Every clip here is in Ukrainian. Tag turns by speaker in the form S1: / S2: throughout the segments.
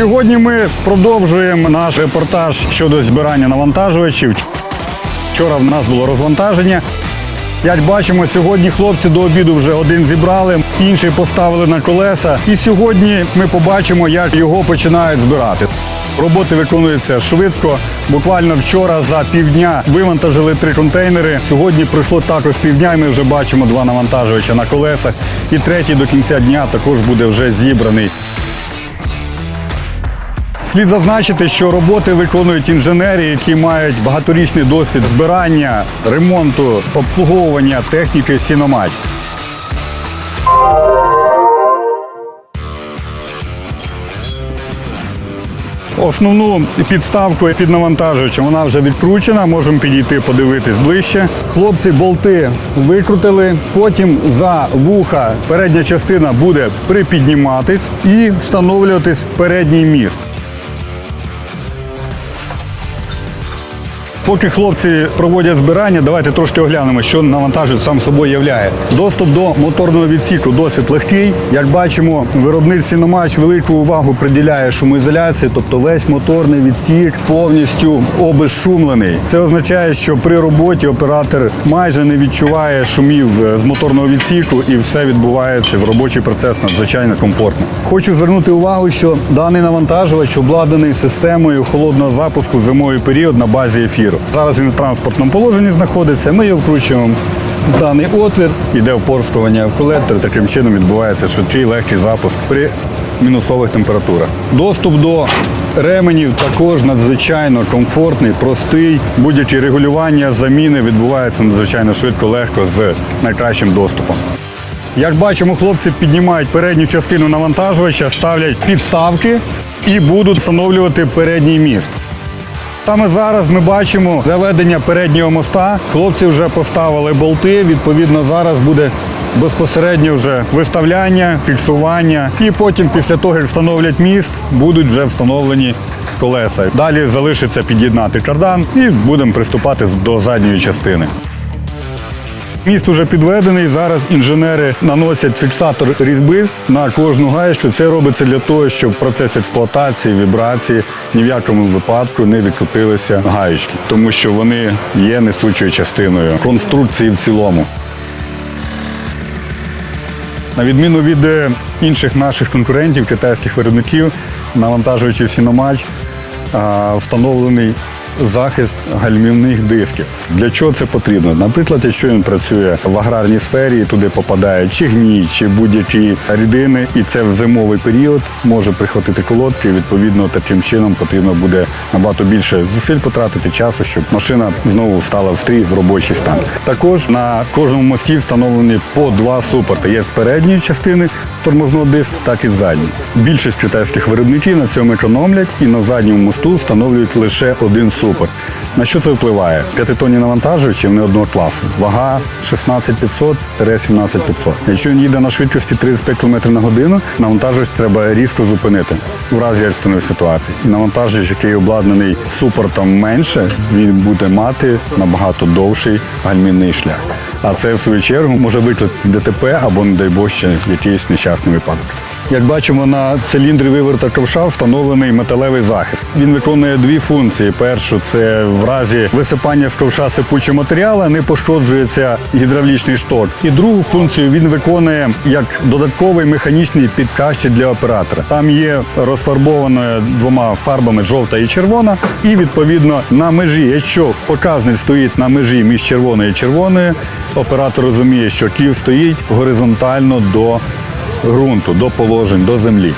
S1: Сьогодні ми продовжуємо наш репортаж щодо збирання навантажувачів. Вчора в нас було розвантаження. Як бачимо, сьогодні хлопці до обіду вже один зібрали, інший поставили на колеса. І сьогодні ми побачимо, як його починають збирати. Роботи виконуються швидко. Буквально вчора за півдня вивантажили три контейнери. Сьогодні пройшло також півдня, і ми вже бачимо два навантажувача на колесах. І третій до кінця дня також буде вже зібраний. Слід зазначити, що роботи виконують інженери, які мають багаторічний досвід збирання, ремонту, обслуговування техніки Сіномач. Основну підставку під навантажувачем вона вже відкручена, можемо підійти подивитись ближче. Хлопці болти викрутили, потім за вуха передня частина буде припідніматись і встановлюватись в передній міст. Поки хлопці проводять збирання, давайте трошки оглянемо, що навантажують сам собою являє. Доступ до моторного відсіку досить легкий. Як бачимо, виробник Сіномач велику увагу приділяє шумоізоляції, тобто весь моторний відсік повністю обезшумлений. Це означає, що при роботі оператор майже не відчуває шумів е, з моторного відсіку і все відбувається в робочий процес надзвичайно комфортно. Хочу звернути увагу, що даний навантажувач обладнаний системою холодного запуску в зимовий період на базі ефіру. Зараз він в транспортному положенні знаходиться. Ми його вкручуємо в даний отвір, іде впорскування в колектор. Таким чином відбувається швидкий легкий запуск при мінусових температурах. Доступ до ременів також надзвичайно комфортний, простий. Будь-які регулювання заміни відбуваються надзвичайно швидко, легко з найкращим доступом. Як бачимо, хлопці піднімають передню частину навантажувача, ставлять підставки і будуть встановлювати передній міст. Саме зараз ми бачимо заведення переднього моста. Хлопці вже поставили болти. Відповідно, зараз буде безпосередньо вже виставляння, фіксування. І потім, після того, як встановлять міст, будуть вже встановлені колеса. Далі залишиться під'єднати кардан і будемо приступати до задньої частини. Міст уже підведений. Зараз інженери наносять фіксатор різьби на кожну гаєчку. Це робиться для того, щоб процес експлуатації, вібрації ні в якому випадку не відкрутилися гаєчки, тому що вони є несучою частиною конструкції в цілому. На відміну від е, інших наших конкурентів, китайських виробників, навантажуючи Сіномач, встановлений захист гальмівних дисків. Для чого це потрібно? Наприклад, якщо він працює в аграрній сфері, і туди попадає чи гній, чи будь-які рідини, і це в зимовий період може прихватити колодки. Відповідно, таким чином потрібно буде набагато більше зусиль потратити часу, щоб машина знову стала в стрій в робочий стан. Також на кожному мості встановлені по два супорти. Є з передньої частини тормозного диску, так і з задньої. Більшість китайських виробників на цьому економлять і на задньому мосту встановлюють лише один супорт. На що це впливає? П'ятитонні навантажувачі вони одного класу. Вага 16500-17500. Якщо він їде на швидкості 35 км на годину, навантажувач треба різко зупинити в разі екстреної ситуації. І навантажувач, який обладнаний супортом менше, він буде мати набагато довший гальмівний шлях. А це в свою чергу може викликати ДТП або, не дай Бог, ще якийсь нещасний випадок. Як бачимо, на циліндрі виверта ковша встановлений металевий захист. Він виконує дві функції. Першу це в разі висипання з ковша сипучого матеріалу не пошкоджується гідравлічний шток. І другу функцію він виконує як додатковий механічний підкащик для оператора. Там є розфарбовано двома фарбами жовта і червона. І відповідно на межі, якщо показник стоїть на межі між червоною і червоною, оператор розуміє, що ків стоїть горизонтально до ґрунту, до положень, до землі.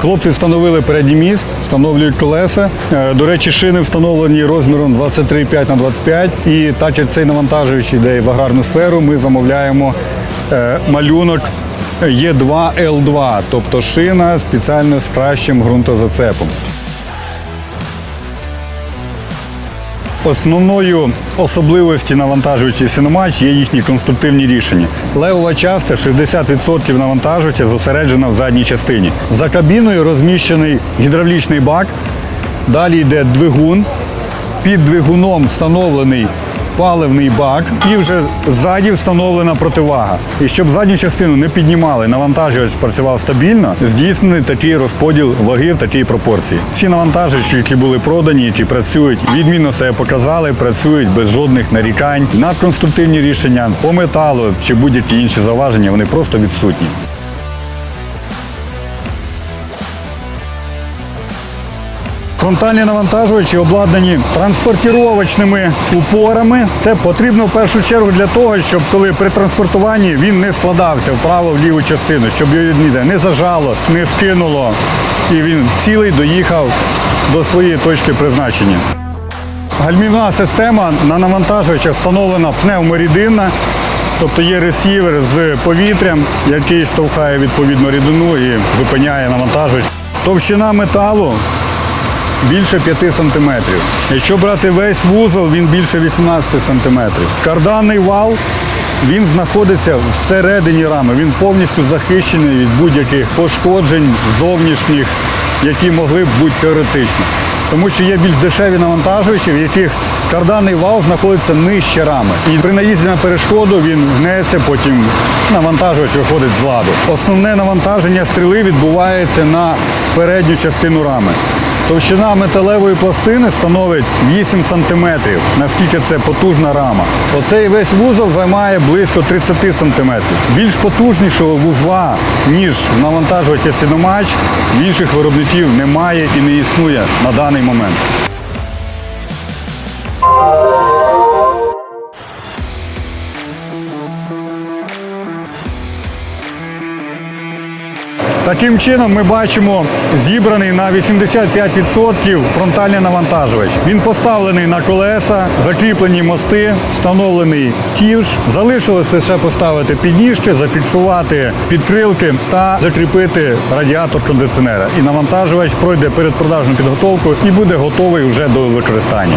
S1: Хлопці встановили передній міст, встановлюють колеса. Е, До речі, шини встановлені розміром 23,5 на 25. І так як цей навантажуючий йде в аграрну сферу, ми замовляємо е, малюнок Е2Л2, тобто шина спеціально з кращим ґрунтозацепом. Основною особливості навантажувачів синомач є їхні конструктивні рішення. Левова частка 60% навантажувача зосереджена в задній частині. За кабіною розміщений гідравлічний бак. Далі йде двигун, під двигуном встановлений паливний бак і вже ззаді встановлена противага. І щоб задню частину не піднімали, навантажувач працював стабільно, здійснений такий розподіл ваги в такій пропорції. Всі навантажувачі, які були продані, які працюють, відмінно себе показали, працюють без жодних нарікань. Надконструктивні рішення по металу чи будь-які інші заваження, вони просто відсутні. Фронтальні навантажувачі обладнані транспортіровочними упорами. Це потрібно в першу чергу для того, щоб коли при транспортуванні він не складався вправо в ліву частину, щоб його ніде не зажало, не скинуло, і він цілий доїхав до своєї точки призначення. Гальмівна система на навантажувачах встановлена пневморідинна, тобто є ресівер з повітрям, який штовхає відповідну рідину і зупиняє навантажувач. Товщина металу більше 5 см. Якщо брати весь вузол, він більше 18 см. Карданний вал він знаходиться всередині рами. Він повністю захищений від будь-яких пошкоджень зовнішніх, які могли б бути теоретично. Тому що є більш дешеві навантажувачі, в яких карданний вал знаходиться нижче рами. І при наїзді на перешкоду він гнеться, потім навантажувач виходить з ладу. Основне навантаження стріли відбувається на передню частину рами. Товщина металевої пластини становить 8 см, наскільки це потужна рама. Оцей весь вузол займає близько 30 см. Більш потужнішого вузла, ніж навантажувача Сіномач, інших виробників немає і не існує на даний момент. Таким чином ми бачимо зібраний на 85% фронтальний навантажувач. Він поставлений на колеса, закріплені мости, встановлений ківш. Залишилось лише поставити підніжки, зафіксувати підкрилки та закріпити радіатор кондиціонера. І навантажувач пройде передпродажну підготовку і буде готовий вже до використання.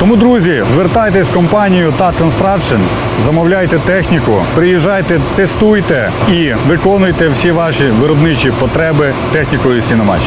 S1: Тому, друзі, звертайтесь в компанію TAT Construction, замовляйте техніку, приїжджайте, тестуйте і виконуйте всі ваші виробничі потреби технікою Сіномач.